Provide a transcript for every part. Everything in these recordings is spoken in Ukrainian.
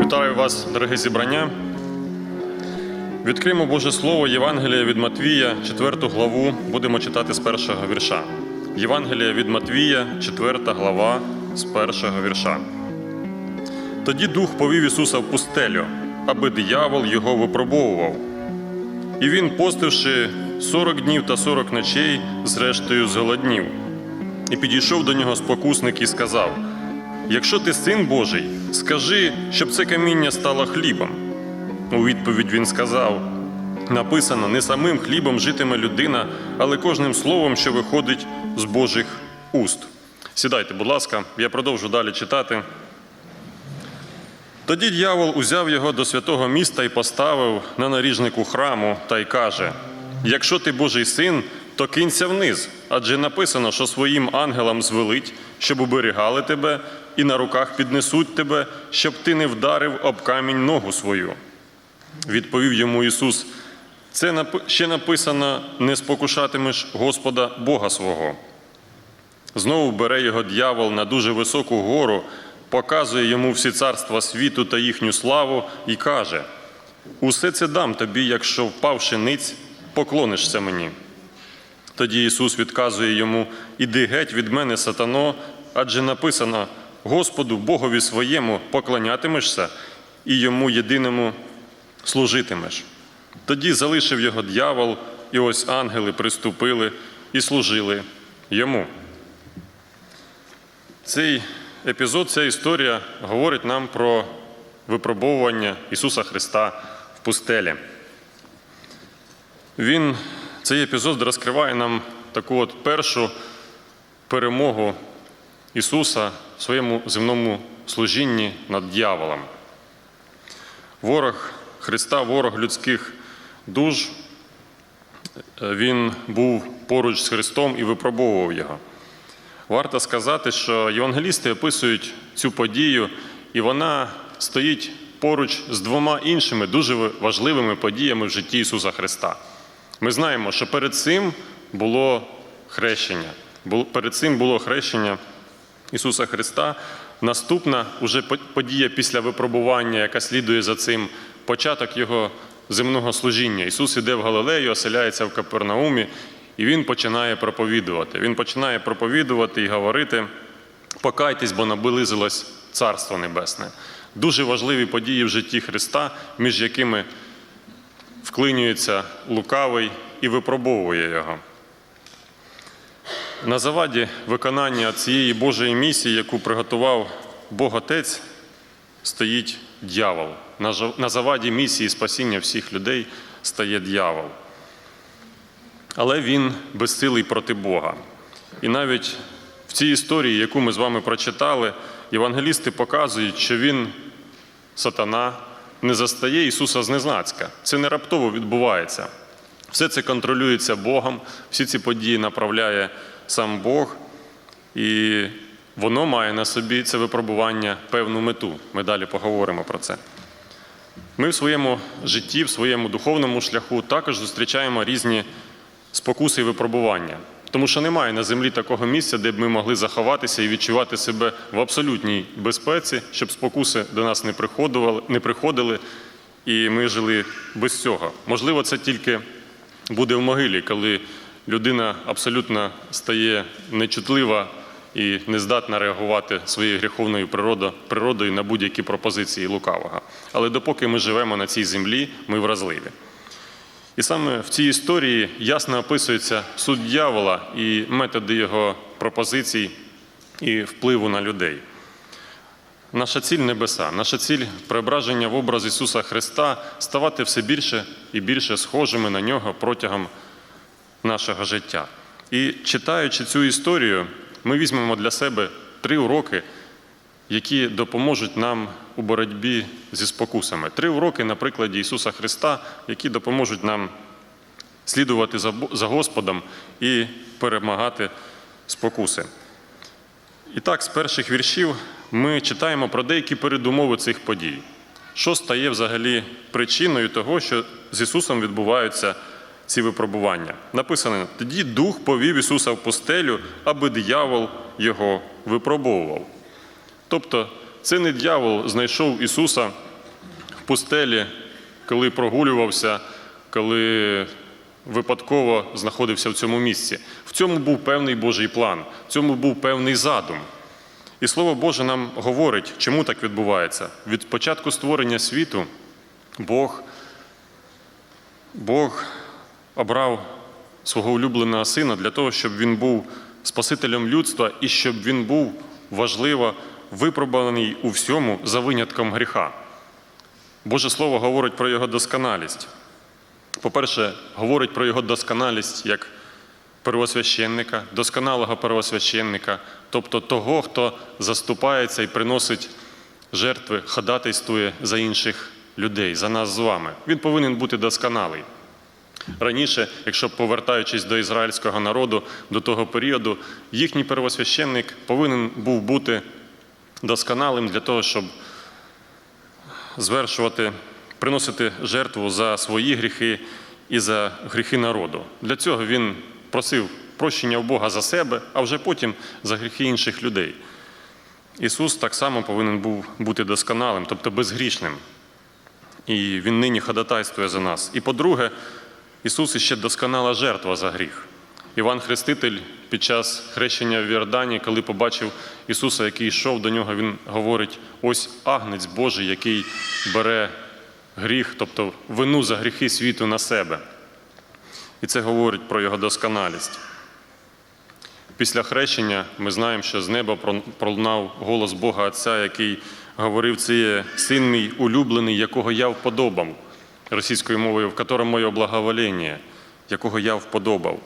Вітаю вас, дороге зібрання. Відкриємо Боже Слово Євангелія від Матвія, 4 главу, будемо читати з першого вірша. Євангелія від Матвія, 4 глава, з першого вірша. Тоді Дух повів Ісуса в пустелю, аби диявол його випробовував. І він, постивши 40 днів та 40 ночей, зрештою зголоднів. І підійшов до нього спокусник і сказав: Якщо ти син Божий, скажи, щоб це каміння стало хлібом. У відповідь він сказав: написано, не самим хлібом житиме людина, але кожним словом, що виходить з Божих уст. Сідайте, будь ласка, я продовжу далі читати. Тоді дьявол узяв його до святого міста і поставив на наріжнику храму та й каже: Якщо ти Божий син, то кинься вниз, адже написано, що своїм ангелам звелить, щоб уберігали тебе, і на руках піднесуть тебе, щоб ти не вдарив об камінь ногу свою. Відповів йому Ісус: це ще написано: не спокушатимеш Господа Бога свого. Знову бере його дьявол на дуже високу гору, показує йому всі царства світу та їхню славу і каже: Усе це дам тобі, якщо впавши ниць, поклонишся мені. Тоді Ісус відказує йому: Іди геть від мене, сатано, адже написано: Господу Богові своєму поклонятимешся і йому єдиному служитимеш. Тоді залишив його дьявол, і ось ангели приступили і служили йому. Цей епізод, ця історія говорить нам про випробовування Ісуса Христа в пустелі. Він, цей епізод розкриває нам таку от першу перемогу Ісуса в своєму земному служінні над дьяволом. Ворог Христа, ворог людських душ, він був поруч з Христом і випробовував його. Варто сказати, що євангелісти описують цю подію, і вона стоїть поруч з двома іншими дуже важливими подіями в житті Ісуса Христа. Ми знаємо, що перед цим було хрещення. Перед цим було хрещення Ісуса Христа. Наступна уже подія після випробування, яка слідує за цим, початок Його земного служіння. Ісус іде в Галилею, оселяється в Капернаумі, і Він починає проповідувати. Він починає проповідувати і говорити: покайтесь, бо наблизилось Царство Небесне. Дуже важливі події в житті Христа, між якими вклинюється лукавий і випробовує його. На заваді виконання цієї Божої місії, яку приготував Бог Отець, стоїть дьявол. На заваді місії спасіння всіх людей стає дьявол. Але він безсилий проти Бога. І навіть в цій історії, яку ми з вами прочитали, євангелісти показують, що він, сатана, не застає Ісуса зненацька. Це не раптово відбувається. Все це контролюється Богом, всі ці події направляє сам Бог, і воно має на собі це випробування певну мету. Ми далі поговоримо про це. Ми в своєму житті, в своєму духовному шляху також зустрічаємо різні спокуси і випробування. Тому що немає на землі такого місця, де б ми могли заховатися і відчувати себе в абсолютній безпеці, щоб спокуси до нас не приходили, не приходили і ми жили без цього. Можливо, це тільки буде в могилі, коли людина абсолютно стає нечутлива і не здатна реагувати своєю гріховною природо- природою на будь-які пропозиції лукавого. Але допоки ми живемо на цій землі, ми вразливі. І саме в цій історії ясно описується суть дьявола і методи його пропозицій і впливу на людей. Наша ціль небеса, наша ціль преображення в образ Ісуса Христа ставати все більше і більше схожими на нього протягом нашого життя. І читаючи цю історію, ми візьмемо для себе три уроки, які допоможуть нам у боротьбі зі спокусами. Три уроки на прикладі Ісуса Христа, які допоможуть нам слідувати за Господом і перемагати спокуси. І так, з перших віршів ми читаємо про деякі передумови цих подій. Що стає взагалі причиною того, що з Ісусом відбуваються ці випробування? Написано: тоді Дух повів Ісуса в пустелю, аби диявол його випробовував. Тобто, це не дьявол знайшов Ісуса в пустелі, коли прогулювався, коли випадково знаходився в цьому місці. В цьому був певний Божий план, в цьому був певний задум. І Слово Боже нам говорить, чому так відбувається. Від початку створення світу Бог, Бог обрав свого улюбленого сина для того, щоб він був Спасителем людства і щоб він був важливо випробуваний у всьому за винятком гріха. Боже Слово говорить про його досконалість. По-перше, говорить про його досконалість як первосвященника, досконалого первосвященника, тобто того, хто заступається і приносить жертви, ходатайствує за інших людей, за нас з вами. Він повинен бути досконалий. Раніше, якщо повертаючись до ізраїльського народу, до того періоду, їхній первосвященник повинен був бути досконалим для того, щоб звершувати, приносити жертву за свої гріхи і за гріхи народу. Для цього він просив прощення у Бога за себе, а вже потім за гріхи інших людей. Ісус так само повинен був бути досконалим, тобто безгрішним. І Він нині ходатайствує за нас. І по-друге, Ісус іще досконала жертва за гріх. Іван Хреститель під час хрещення в Йордані, коли побачив Ісуса, який йшов до нього, він говорить: ось агнець Божий, який бере гріх, тобто вину за гріхи світу на себе. І це говорить про його досконалість. Після хрещення ми знаємо, що з неба пролунав голос Бога Отця, який говорив, це є син мій улюблений, якого я вподобав російською мовою, в котором моє благоволення, якого я вподобав.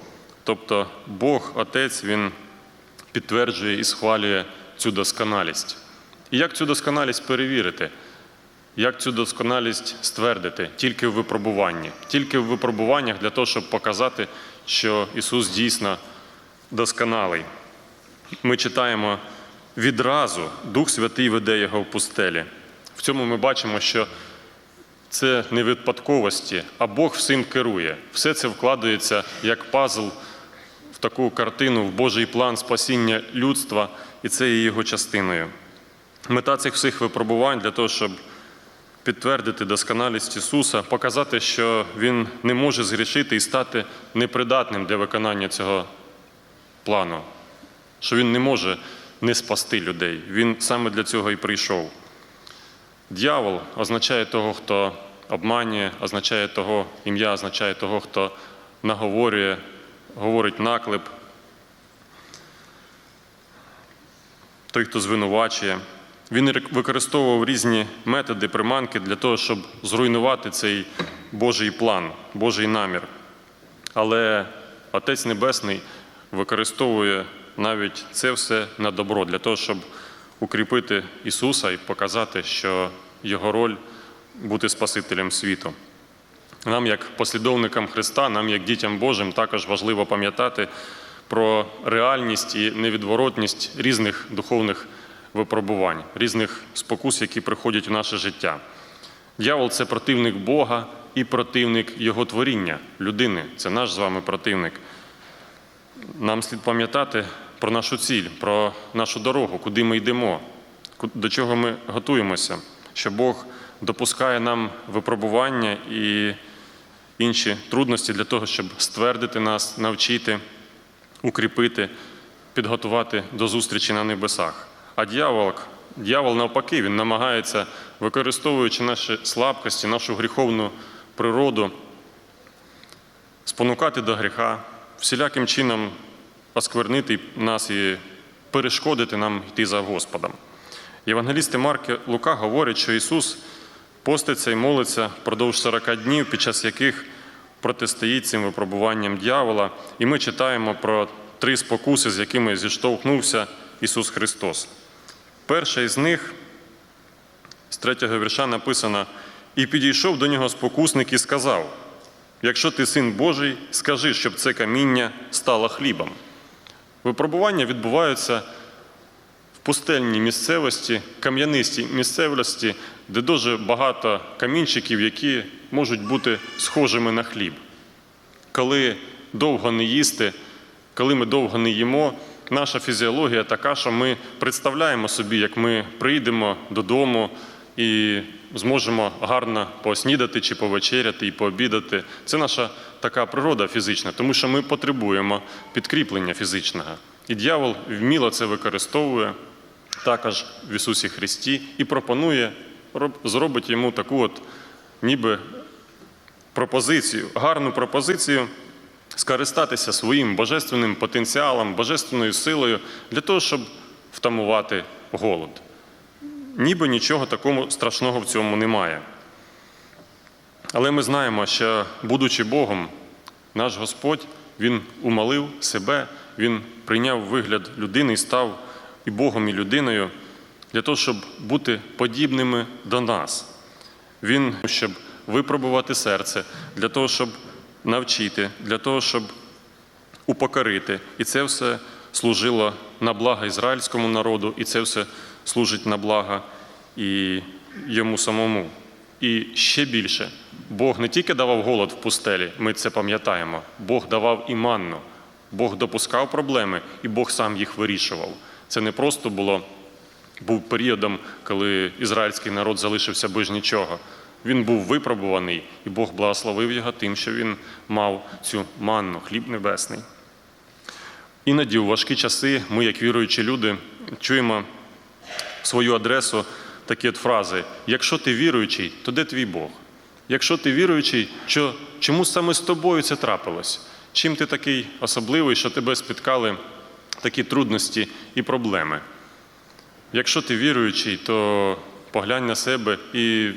Тобто Бог, Отець, Він підтверджує і схвалює цю досконалість. І як цю досконалість перевірити? Як цю досконалість ствердити? Тільки в випробуванні, тільки в випробуваннях для того, щоб показати, що Ісус дійсно досконалий. Ми читаємо відразу Дух Святий веде його в пустелі. В цьому ми бачимо, що це не випадковості, а Бог всім керує. Все це вкладається як пазл таку картину, в Божий план спасіння людства, і це є його частиною. Мета цих всіх випробувань для того, щоб підтвердити досконалість Ісуса, показати, що Він не може згрішити і стати непридатним для виконання цього плану, що Він не може не спасти людей. Він саме для цього і прийшов. Д'явол означає того, хто обманює, означає того, ім'я означає того, хто наговорює, говорить наклеп, той, хто звинувачує. Він використовував різні методи приманки для того, щоб зруйнувати цей Божий план, Божий намір. Але Отець Небесний використовує навіть це все на добро для того, щоб укріпити Ісуса і показати, що Його роль бути Спасителем світу. Нам, як послідовникам Христа, нам, як дітям Божим, також важливо пам'ятати про реальність і невідворотність різних духовних випробувань, різних спокус, які приходять в наше життя. Дьявол – це противник Бога і противник Його творіння, людини. Це наш з вами противник. Нам слід пам'ятати про нашу ціль, про нашу дорогу, куди ми йдемо, до чого ми готуємося, що Бог допускає нам випробування і інші трудності для того, щоб ствердити нас, навчити, укріпити, підготувати до зустрічі на небесах. А дьявол, дьявол навпаки, він намагається, використовуючи наші слабкості, нашу гріховну природу, спонукати до гріха, всіляким чином осквернити нас і перешкодити нам йти за Господом. Євангелісти Марк Лука говорять, що Ісус поститься і молиться впродовж 40 днів, під час яких протистоїть цим випробуванням дьявола. І ми читаємо про три спокуси, з якими зіштовхнувся Ісус Христос. Перша із них, з третього вірша написано: І підійшов до нього спокусник і сказав: Якщо ти син Божий, скажи, щоб це каміння стало хлібом. Випробування відбуваються пустельній місцевості, кам'янистій місцевості, де дуже багато камінчиків, які можуть бути схожими на хліб. Коли довго не їсти, коли ми довго не їмо, наша фізіологія така, що ми представляємо собі, як ми прийдемо додому і зможемо гарно поснідати чи повечеряти і пообідати. Це наша така природа фізична, тому що ми потребуємо підкріплення фізичного. І дьявол вміло це використовує також в Ісусі Христі і пропонує, зробить йому таку от ніби пропозицію, гарну пропозицію скористатися своїм божественним потенціалом, божественною силою для того, щоб втамувати голод. Ніби нічого такого страшного в цьому немає. Але ми знаємо, що, будучи Богом, наш Господь, Він умалив себе, Він прийняв вигляд людини і став і Богом, і людиною для того, щоб бути подібними до нас. Він, щоб випробувати серце, для того, щоб навчити, для того, щоб упокорити. І це все служило на благо ізраїльському народу, і це все служить на благо і йому самому. І ще більше, Бог не тільки давав голод в пустелі, ми це пам'ятаємо, Бог давав і манну, Бог допускав проблеми, і Бог сам їх вирішував. Це не просто було був періодом, коли ізраїльський народ залишився без нічого. Він був випробуваний, і Бог благословив його тим, що він мав цю манну, хліб небесний. Іноді у важкі часи ми, як віруючі люди, чуємо свою адресу такі от фрази: якщо ти віруючий, то де твій Бог? Якщо ти віруючий, що, чому саме з тобою це трапилось? Чим ти такий особливий, що тебе спіткали такі трудності і проблеми? Якщо ти віруючий, то поглянь на себе і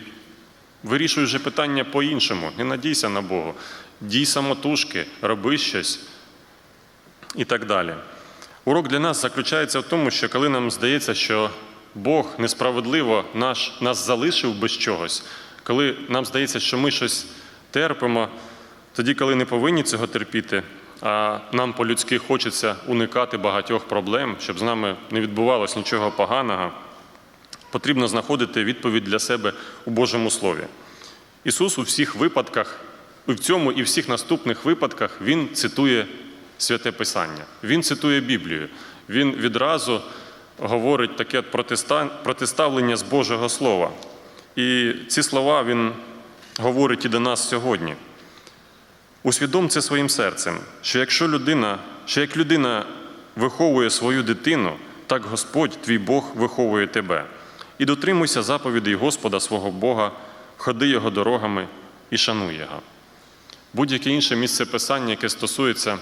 вирішуй вже питання по-іншому. Не надійся на Бога. Дій самотужки, роби щось і так далі. Урок для нас заключається в тому, що коли нам здається, що Бог несправедливо наш, нас залишив без чогось, коли нам здається, що ми щось терпимо, тоді, коли не повинні цього терпіти, нам по-людськи хочеться уникати багатьох проблем, щоб з нами не відбувалось нічого поганого, потрібно знаходити відповідь для себе у Божому Слові. Ісус у всіх випадках, і в цьому і всіх наступних випадках, Він цитує святе Писання, Він цитує Біблію. Він відразу говорить таке протиставлення з Божого Слова. І ці слова Він говорить і до нас сьогодні. Усвідом це своїм серцем, що якщо людина, що як людина виховує свою дитину, так Господь, твій Бог, виховує тебе. І дотримуйся заповідей Господа свого Бога, ходи Його дорогами і шануй Його. Будь-яке інше місце писання, яке стосується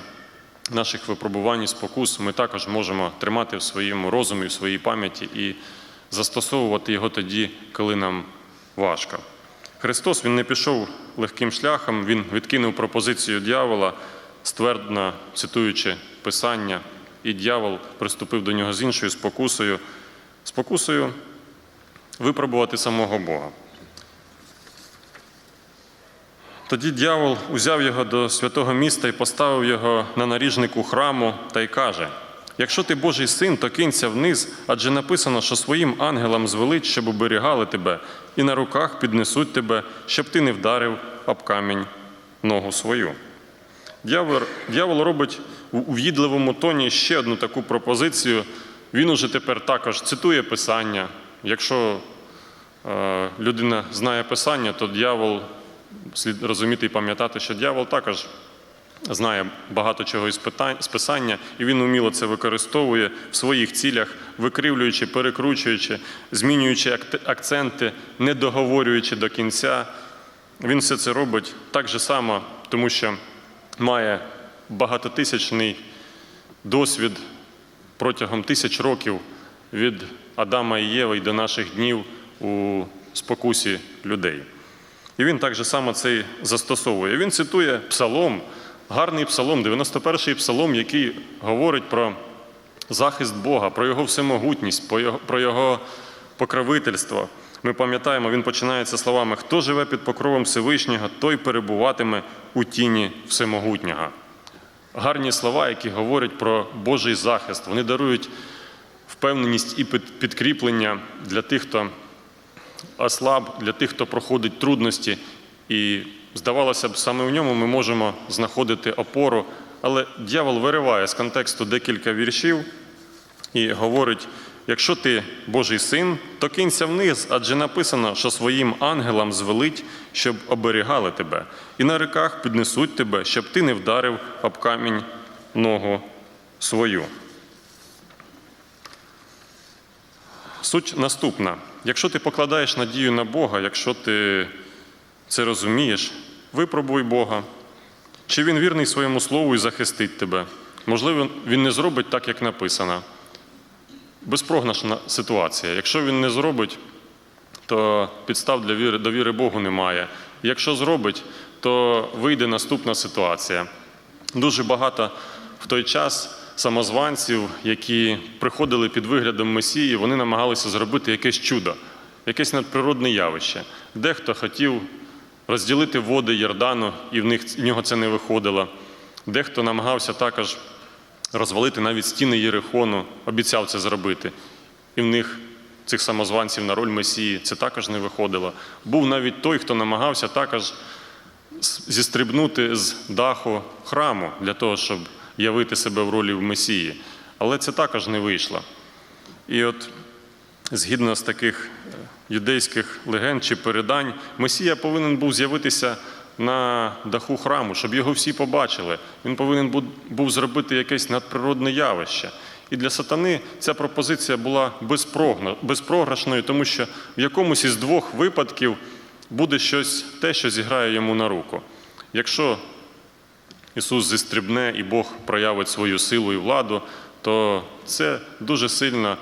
наших випробувань і спокус, ми також можемо тримати в своєму розумі, в своїй пам'яті і застосовувати його тоді, коли нам важко. Христос Він не пішов легким шляхом, Він відкинув пропозицію дьявола, ствердно цитуючи Писання, і дьявол приступив до нього з іншою спокусою, спокусою випробувати самого Бога. Тоді дьявол узяв його до святого міста і поставив його на наріжнику храму та й каже: Якщо ти Божий син, то кинься вниз, адже написано, що своїм ангелам звелить, щоб оберігали тебе, і на руках піднесуть тебе, щоб ти не вдарив об камінь ногу свою. Дьявол робить у ув'їдливому тоні ще одну таку пропозицію. Він уже тепер також цитує Писання. Якщо е, людина знає Писання, то дьявол слід розуміти і пам'ятати, що дьявол також знає багато чого з писання, і він уміло це використовує в своїх цілях, викривлюючи, перекручуючи, змінюючи акценти, не договорюючи до кінця. Він все це робить так же само, тому що має багатотисячний досвід протягом тисяч років від Адама і Єви й до наших днів у спокусі людей. І він так же само це застосовує. Він цитує псалом, гарний псалом, 91-й псалом, який говорить про захист Бога, про його всемогутність, про його, покровительство. Ми пам'ятаємо, він починається словами: хто живе під покровом Всевишнього, той перебуватиме у тіні всемогутнього. Гарні слова, які говорять про Божий захист. Вони дарують впевненість і підкріплення для тих, хто ослаб, для тих, хто проходить трудності. І здавалося б, саме в ньому ми можемо знаходити опору. Але дьявол вириває з контексту декілька віршів і говорить: якщо ти Божий син, то кинься вниз, адже написано, що своїм ангелам звелить, щоб оберігали тебе, і на реках піднесуть тебе, щоб ти не вдарив об камінь ногу свою. Суть наступна: якщо ти покладаєш надію на Бога, якщо ти це розумієш, випробуй Бога, чи він вірний своєму слову і захистить тебе. Можливо, він не зробить так, як написано. Безпрограшна ситуація. Якщо він не зробить, то підстав для віри, довіри Богу немає. Якщо зробить, то вийде наступна ситуація. Дуже багато в той час самозванців, які приходили під виглядом Месії, вони намагалися зробити якесь чудо, якесь надприродне явище. Дехто хотів розділити води Йордану, і в них в нього це не виходило. Дехто намагався також розвалити навіть стіни Єрихону, обіцяв це зробити. І в них цих самозванців на роль Месії це також не виходило. Був навіть той, хто намагався також зістрибнути з даху храму для того, щоб явити себе в ролі в Месії. Але це також не вийшло. І от згідно з таких е, юдейських легенд чи передань, Месія повинен був з'явитися на даху храму, щоб його всі побачили. Він повинен був- зробити якесь надприродне явище. І для сатани ця пропозиція була безпрограшною, тому що в якомусь із двох випадків буде щось те, що зіграє йому на руку. Якщо Ісус зістрибне і Бог проявить свою силу і владу, то це дуже сильно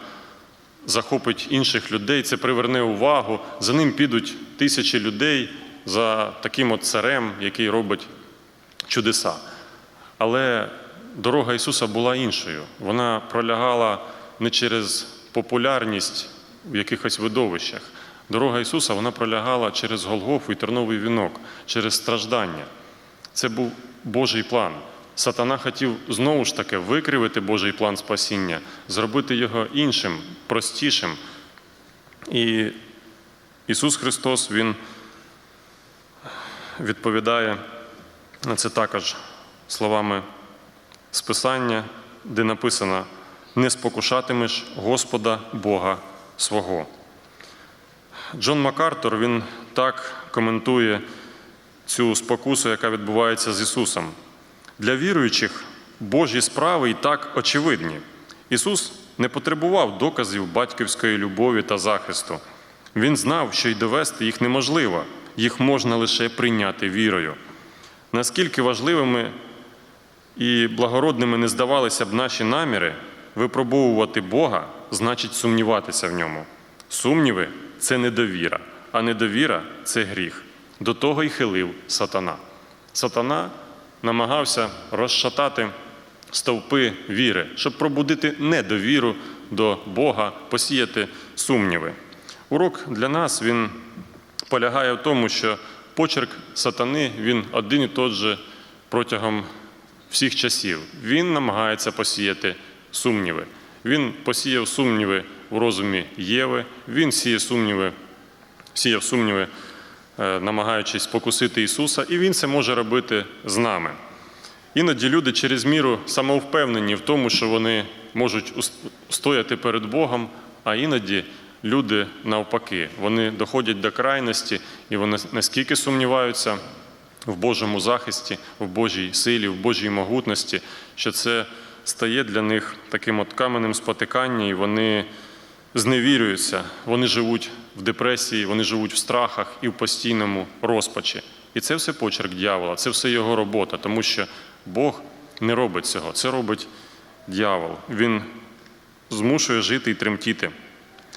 захопить інших людей, це приверне увагу. За ним підуть тисячі людей за таким от царем, який робить чудеса. Але дорога Ісуса була іншою. Вона пролягала не через популярність в якихось видовищах. Дорога Ісуса вона пролягала через Голгофу і терновий вінок, через страждання. Це був Божий план. Сатана хотів знову ж таки викривити Божий план спасіння, зробити його іншим, простішим. І Ісус Христос, Він відповідає на це також словами з Писання, де написано: не спокушатимеш Господа Бога свого. Джон Макартур він так коментує цю спокусу, яка відбувається з Ісусом. Для віруючих Божі справи і так очевидні. Ісус не потребував доказів батьківської любові та захисту. Він знав, що й довести їх неможливо, їх можна лише прийняти вірою. Наскільки важливими і благородними не здавалися б наші наміри, випробовувати Бога значить сумніватися в ньому. Сумніви це недовіра, а недовіра це гріх. До того й хилив сатана. Сатана намагався розшатати стовпи віри, щоб пробудити недовіру до Бога, посіяти сумніви. Урок для нас він полягає в тому, що почерк сатани він один і той же протягом всіх часів. Він намагається посіяти сумніви. Він посіяв сумніви в розумі Єви, він сіє сумніви, сіяв сумніви, намагаючись покусити Ісуса, і Він це може робити з нами. Іноді люди через міру самовпевнені в тому, що вони можуть стояти перед Богом, а іноді люди навпаки, вони доходять до крайності і вони наскільки сумніваються в Божому захисті, в Божій силі, в Божій могутності, що це стає для них таким от каменем спотикання, і вони зневірюються, вони живуть в депресії, вони живуть в страхах і в постійному розпачі. І це все почерк дьявола, це все його робота, тому що Бог не робить цього, це робить дьявол. Він змушує жити і тремтіти.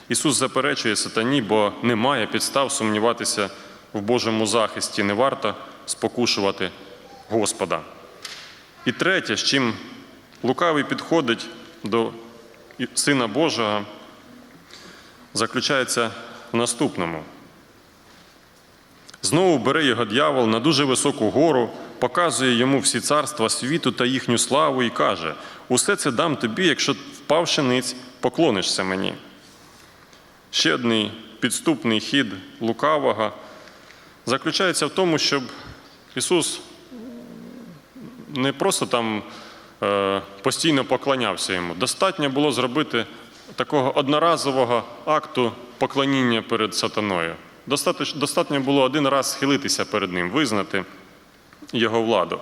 Ісус заперечує сатані, бо немає підстав сумніватися в Божому захисті, не варто спокушувати Господа. І третє, з чим лукавий підходить до Сина Божого, заключається в наступному. Знову бере його дьявол на дуже високу гору, показує йому всі царства світу та їхню славу і каже: Усе це дам тобі, якщо впавши ниць, поклонишся мені. Ще один підступний хід лукавого заключається в тому, щоб Ісус не просто там е, постійно поклонявся йому. Достатньо було зробити такого одноразового акту поклоніння перед сатаною. Достатньо, було один раз схилитися перед ним, визнати його владу.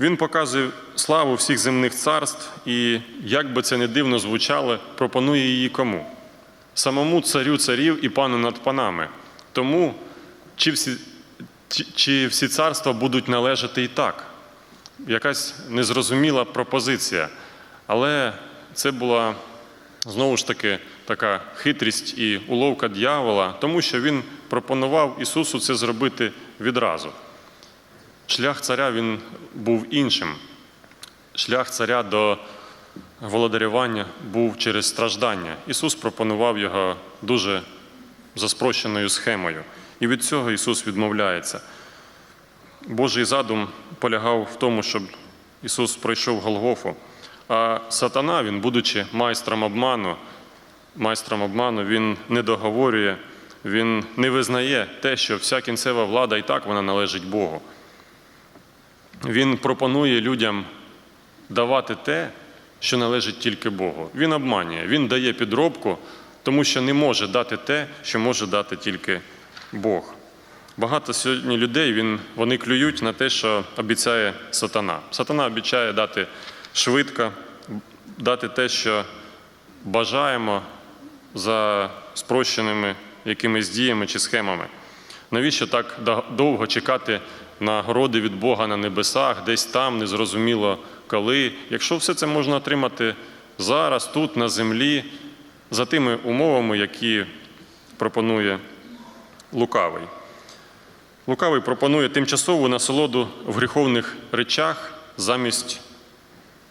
Він показує славу всіх земних царств і, як би це не дивно звучало, пропонує її кому? Самому царю царів і пану над панами. Тому чи всі, чи, чи всі царства будуть належати і так? Якась незрозуміла пропозиція. Але це була знову ж таки така хитрість і уловка дьявола, тому що він пропонував Ісусу це зробити відразу. Шлях царя він був іншим. Шлях царя до володарювання був через страждання. Ісус пропонував його дуже за спрощеною схемою. І від цього Ісус відмовляється. Божий задум полягав в тому, щоб Ісус пройшов Голгофу. А сатана, він, будучи майстром обману, майстром обману, він не договорює, він не визнає те, що вся кінцева влада і так вона належить Богу. Він пропонує людям давати те, що належить тільки Богу. Він обманює, він дає підробку, тому що не може дати те, що може дати тільки Бог. Багато сьогодні людей він, вони клюють на те, що обіцяє сатана. Сатана обіцяє дати швидко, дати те, що бажаємо за спрощеними якимись діями чи схемами. Навіщо так довго чекати нагороди від Бога на небесах, десь там, незрозуміло коли, якщо все це можна отримати зараз, тут, на землі, за тими умовами, які пропонує лукавий. Лукавий пропонує тимчасову насолоду в гріховних речах замість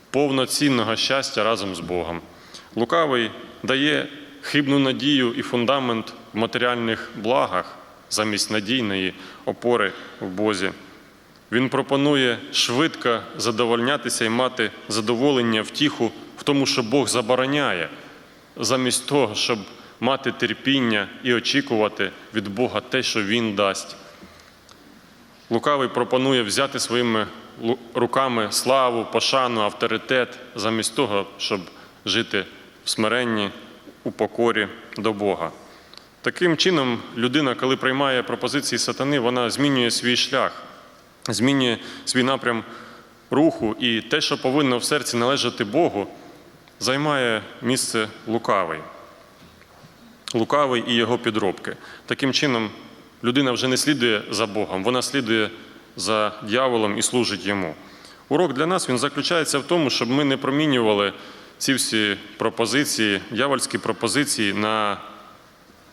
повноцінного щастя разом з Богом. Лукавий дає хибну надію і фундамент в матеріальних благах замість надійної опори в Бозі. Він пропонує швидко задовольнятися і мати задоволення, втіху в тому, що Бог забороняє, замість того, щоб мати терпіння і очікувати від Бога те, що Він дасть. Лукавий пропонує взяти своїми руками славу, пошану, авторитет, замість того, щоб жити в смиренні, у покорі до Бога. Таким чином, людина, коли приймає пропозиції сатани, вона змінює свій шлях, змінює свій напрям руху, і те, що повинно в серці належати Богу, займає місце лукавий. Лукавий і його підробки. Таким чином, людина вже не слідує за Богом, вона слідує за дьяволом і служить йому. Урок для нас він заключається в тому, щоб ми не промінювали ці всі пропозиції, дьявольські пропозиції на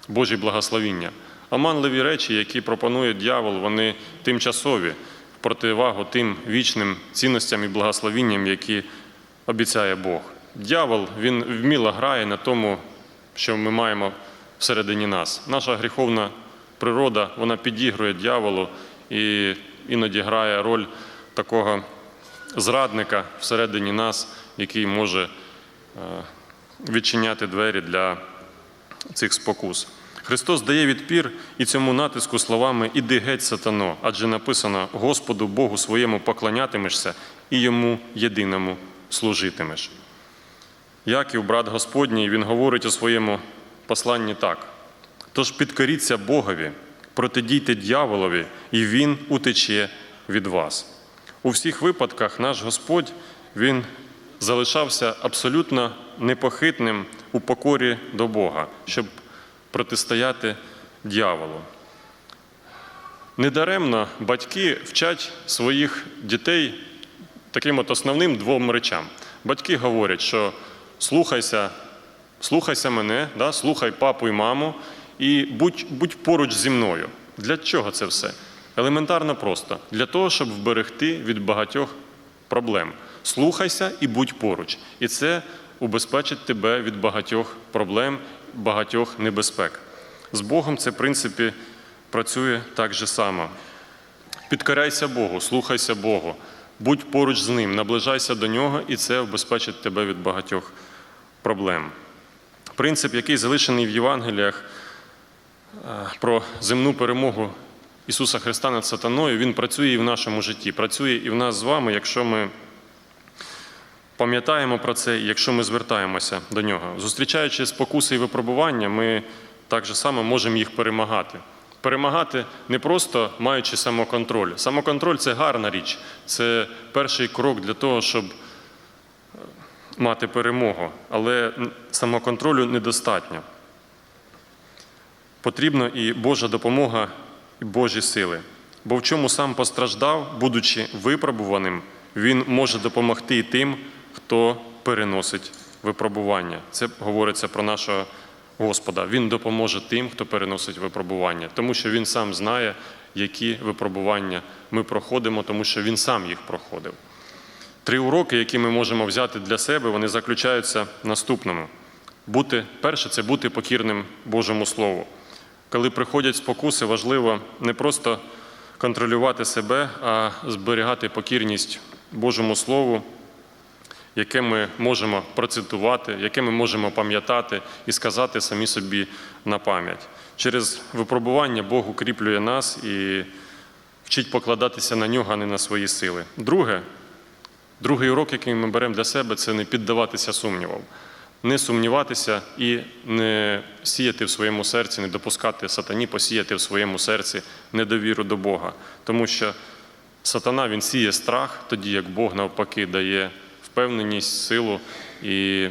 Божі благословіння. Оманливі речі, які пропонує дьявол, вони тимчасові в противагу тим вічним цінностям і благословінням, які обіцяє Бог. Дьявол він вміло грає на тому, що ми маємо всередині нас. Наша гріховна природа вона підігрує дьяволу і іноді грає роль такого зрадника всередині нас, який може відчиняти двері для цих спокус. Христос дає відпір і цьому натиску словами Іди геть, сатано, адже написано Господу Богу своєму поклонятимешся і йому єдиному служитимеш. Яків, брат Господній, він говорить у своєму посланні так: тож підкоріться Богові, протидійте дьяволові, і він утече від вас. У всіх випадках наш Господь він залишався абсолютно непохитним у покорі до Бога, щоб протистояти дьяволу. Недаремно батьки вчать своїх дітей таким от основним двом речам. Батьки говорять, що слухайся, слухайся мене, да, слухай папу і маму, і будь, будь поруч зі мною. Для чого це все? Елементарно просто. Для того, щоб вберегти від багатьох проблем. Слухайся і будь поруч. І це убезпечить тебе від багатьох проблем, багатьох небезпек. З Богом це, в принципі, працює так же само. Підкоряйся Богу, слухайся Богу, будь поруч з Ним, наближайся до Нього, і це убезпечить тебе від багатьох проблем. Принцип, який залишений в Євангеліях е, про земну перемогу Ісуса Христа над сатаною, він працює і в нашому житті, працює і в нас з вами, якщо ми Пам'ятаємо про це, якщо ми звертаємося до нього. Зустрічаючи спокуси і випробування, ми так же само можемо їх перемагати. Перемагати не просто маючи самоконтроль. Самоконтроль це гарна річ, це перший крок для того, щоб мати перемогу, але самоконтролю недостатньо. Потрібна і Божа допомога, і Божі сили. Бо в чому сам постраждав, будучи випробуваним, він може допомогти тим, хто переносить випробування. Це говориться про нашого Господа. Він допоможе тим, хто переносить випробування, тому що він сам знає, які випробування ми проходимо, тому що він сам їх проходив. Три уроки, які ми можемо взяти для себе, вони заключаються в наступному. Бути, перше, це бути покірним Божому Слову. Коли приходять спокуси, важливо не просто контролювати себе, а зберігати покірність Божому Слову, яке ми можемо процитувати, яке ми можемо пам'ятати і сказати самі собі на пам'ять. Через випробування Бог укріплює нас і вчить покладатися на нього, а не на свої сили. Друге, Другий урок, який ми беремо для себе, це не піддаватися сумнівам, не сумніватися і не сіяти в своєму серці, не допускати сатані посіяти в своєму серці недовіру до Бога. Тому що сатана він сіє страх, тоді як Бог навпаки дає впевненість, силу і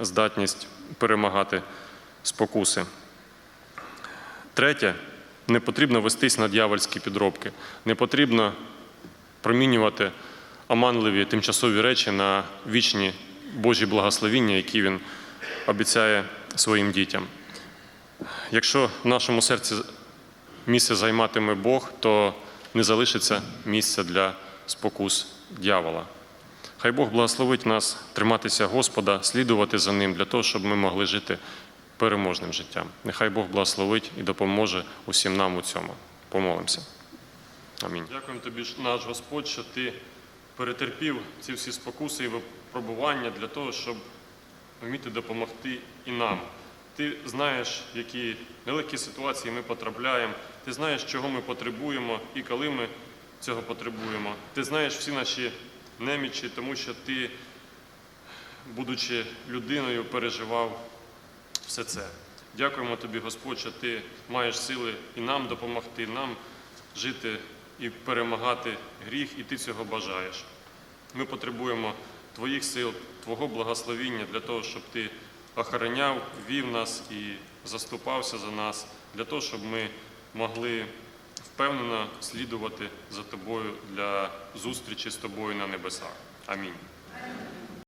здатність перемагати спокуси. Третє, не потрібно вестись на дьявольські підробки, не потрібно промінювати оманливі тимчасові речі на вічні Божі благословіння, які він обіцяє своїм дітям. Якщо в нашому серці місце займатиме Бог, то не залишиться місця для спокус дьявола. Хай Бог благословить нас триматися Господа, слідувати за ним для того, щоб ми могли жити переможним життям. Нехай Бог благословить і допоможе усім нам у цьому. Помолимося. Амінь. Дякуємо тобі, наш Господь, що ти перетерпів ці всі спокуси і випробування для того, щоб вміти допомогти і нам. Ти знаєш, які нелегкі ситуації ми потрапляємо, ти знаєш, чого ми потребуємо і коли ми цього потребуємо. Ти знаєш всі наші немічі, тому що ти, будучи людиною, переживав все це. Дякуємо тобі, Господь, що ти маєш сили і нам допомогти, нам жити і перемагати гріх, і ти цього бажаєш. Ми потребуємо Твоїх сил, Твого благословіння для того, щоб Ти охороняв, вів нас і заступався за нас, для того, щоб ми могли впевнено слідувати за Тобою для зустрічі з Тобою на небесах. Амінь.